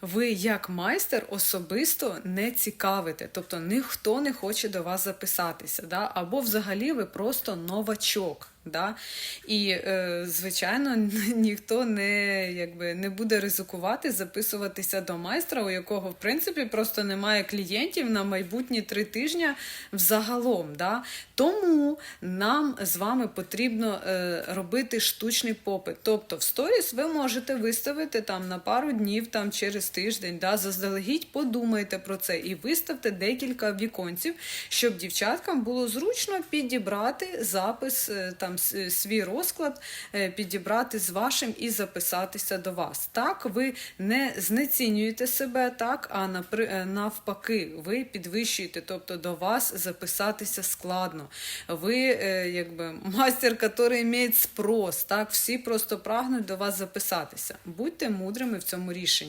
ви як майстер особисто не цікавите, тобто ніхто не хоче до вас записатися, да? або взагалі ви просто новачок. Да? І, е, звичайно, ніхто не, якби, не буде ризикувати записуватися до майстра, у якого, в принципі, просто немає клієнтів на майбутні три тижні взагалом. Да? Тому нам з вами потрібно е, робити штучний попит. Тобто в сторіс ви можете виставити там на пару днів, там через тиждень, да? заздалегідь подумайте про це і виставте декілька віконців, щоб дівчаткам було зручно підібрати запис, е, там свій розклад, е, підібрати з вашим і записатися до вас. Так, ви не знецінюєте себе, так, а е, навпаки, ви підвищуєте, тобто до вас записатися складно. Ви е, якби мастер, який має спрос, так, всі просто прагнуть до вас записатися. Будьте мудрими в цьому рішенні.